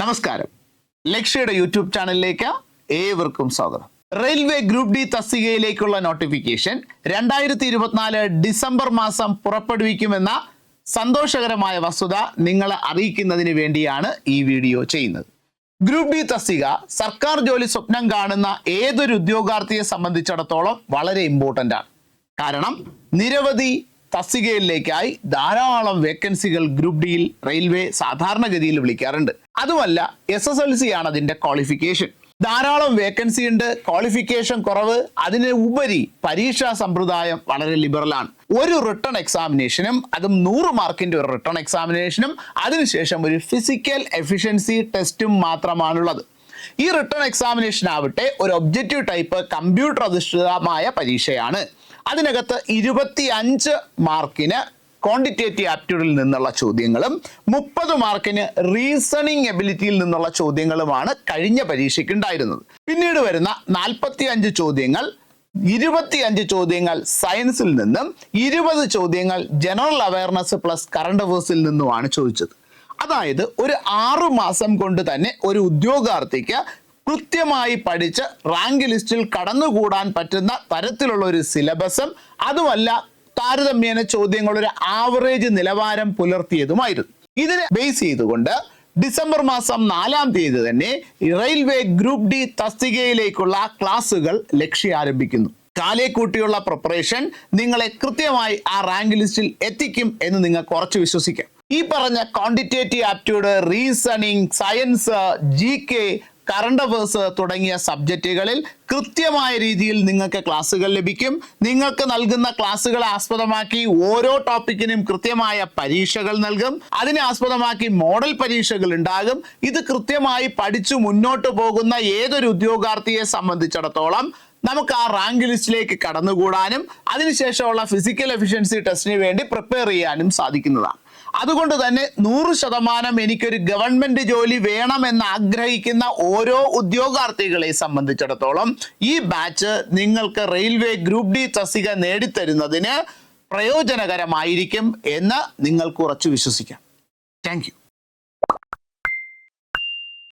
നമസ്കാരം. ലക്ഷ്യയുടെ യൂട്യൂബ് ചാനലിലേക്ക് ഏവർക്കും സ്വാഗതം. റെയിൽവേ ഗ്രൂപ്പ് ഡി തസ്തികയിലേക്കുള്ള നോട്ടിഫിക്കേഷൻ രണ്ടായിരത്തി ഇരുപത്തിനാല് ഡിസംബർ മാസം പുറപ്പെടുവിക്കുമെന്ന സന്തോഷകരമായ വസ്തുത നിങ്ങളെ അറിയിക്കുന്നതിന് വേണ്ടിയാണ് ഈ വീഡിയോ ചെയ്യുന്നത്. ഗ്രൂപ്പ് ഡി തസ്തിക സർക്കാർ ജോലി സ്വപ്നം കാണുന്ന ഏതൊരു ഉദ്യോഗാർത്ഥിയെ സംബന്ധിച്ചിടത്തോളം വളരെ ഇമ്പോർട്ടന്റ് ആണ്. കാരണം നിരവധി തസ്തികയിലേക്കായി ധാരാളം വേക്കൻസികൾ ഗ്രൂപ്പ് ഡിയിൽ റെയിൽവേ സാധാരണഗതിയിൽ വിളിക്കാറുണ്ട്. അതുമല്ല എസ് എസ് എൽ സി ആണ് അതിന്റെ ക്വാളിഫിക്കേഷൻ ധാരാളം വേക്കൻസി ഉണ്ട്. ക്വാളിഫിക്കേഷൻ കുറവ്. അതിന് ഉപരി പരീക്ഷാ സമ്പ്രദായം വളരെ ലിബറലാണ് ഒരു റിട്ടേൺ എക്സാമിനേഷനും അതും നൂറ് മാർക്കിന്റെ ഒരു റിട്ടേൺ എക്സാമിനേഷനും അതിനുശേഷം ഒരു ഫിസിക്കൽ എഫിഷ്യൻസി ടെസ്റ്റും മാത്രമാണുള്ളത്. ഈ റിട്ടേൺ എക്സാമിനേഷൻ ആവട്ടെ ഒരു ഒബ്ജക്റ്റീവ് ടൈപ്പ് കമ്പ്യൂട്ടർ അധിഷ്ഠിതമായ പരീക്ഷയാണ്. അതിനകത്ത് ഇരുപത്തി അഞ്ച് മാർക്കിന് ക്വാണ്ടിറ്റേറ്റീവ് ആപ്റ്റ്യൂഡിൽ നിന്നുള്ള ചോദ്യങ്ങളും മുപ്പത് മാർക്കിന് റീസണിങ് എബിലിറ്റിയിൽ നിന്നുള്ള ചോദ്യങ്ങളുമാണ് കഴിഞ്ഞ പരീക്ഷയ്ക്ക് ഉണ്ടായിരുന്നത്. പിന്നീട് വരുന്ന നാൽപ്പത്തി അഞ്ച് ചോദ്യങ്ങൾ ഇരുപത്തിയഞ്ച് ചോദ്യങ്ങൾ സയൻസിൽ നിന്നും ഇരുപത് ചോദ്യങ്ങൾ ജനറൽ അവയർനെസ് പ്ലസ് കറണ്ട് അഫേഴ്സിൽ നിന്നുമാണ് ചോദിച്ചത്. അതായത് ഒരു ആറു മാസം കൊണ്ട് തന്നെ ഒരു ഉദ്യോഗാർത്ഥിക്ക് കൃത്യമായി പഠിച്ച് റാങ്ക് ലിസ്റ്റിൽ കടന്നുകൂടാൻ പറ്റുന്ന തരത്തിലുള്ള ഒരു സിലബസും അതുമല്ല താരതമ്യേന ചോദ്യങ്ങൾ ഒരു ആവറേജ് നിലവാരം പുലർത്തിയതുമായിരുന്നു. ഇതിനെ ബേസ് ചെയ്തുകൊണ്ട് ഡിസംബർ മാസം നാലാം തീയതി തന്നെ റെയിൽവേ ഗ്രൂപ്പ് ഡി തസ്തികയിലേക്കുള്ള ക്ലാസുകൾ ലക്ഷ്യം ആരംഭിക്കുന്നു കാലേക്കൂട്ടിയുള്ള പ്രിപ്പറേഷൻ നിങ്ങളെ കൃത്യമായി ആ റാങ്ക് ലിസ്റ്റിൽ എത്തിക്കും എന്ന് നിങ്ങൾക്ക് കുറച്ച് വിശ്വസിക്കാം. ഈ പറഞ്ഞ quantitative aptitude reasoning science G K current affairs തുടങ്ങിയ സബ്ജക്റ്റുകളിൽ കൃത്യമായ രീതിയിൽ നിങ്ങൾക്ക് ക്ലാസ്സുകൾ ലഭിക്കും. നിങ്ങൾക്ക് നൽകുന്ന ക്ലാസ്സുകളെ ആസ്പദമാക്കി ഓരോ ടോപ്പിക്കിനും കൃത്യമായ പരീക്ഷകൾ നൽകും. അതിനെ ആസ്പദമാക്കി മോഡൽ പരീക്ഷകൾ ഉണ്ടാകും. ഇത് കൃത്യമായി പഠിച്ചു മുന്നോട്ട് പോകുന്ന ഏതൊരു ഉദ്യോഗാർത്ഥിയെ സംബന്ധിച്ചിടത്തോളം നമുക്ക് ആ റാങ്ക് ലിസ്റ്റിലേക്ക് കടന്നുകൂടാനും അതിനുശേഷമുള്ള ഫിസിക്കൽ എഫിഷ്യൻസി ടെസ്റ്റിന് വേണ്ടി പ്രിപ്പയർ ചെയ്യാനും സാധിക്കുന്നതാണ്. അതുകൊണ്ട് തന്നെ നൂറ് ശതമാനം എനിക്കൊരു ഗവൺമെന്റ് ജോലി വേണമെന്ന് ആഗ്രഹിക്കുന്ന ഓരോ ഉദ്യോഗാർത്ഥികളെ സംബന്ധിച്ചിടത്തോളം ഈ ബാച്ച് നിങ്ങൾക്ക് റെയിൽവേ ഗ്രൂപ്പ് ഡി തസ്തിക നേടിത്തരുന്നതിന് പ്രയോജനകരമായിരിക്കും എന്ന് നിങ്ങൾക്ക് ഉറച്ചു വിശ്വസിക്കാം. താങ്ക്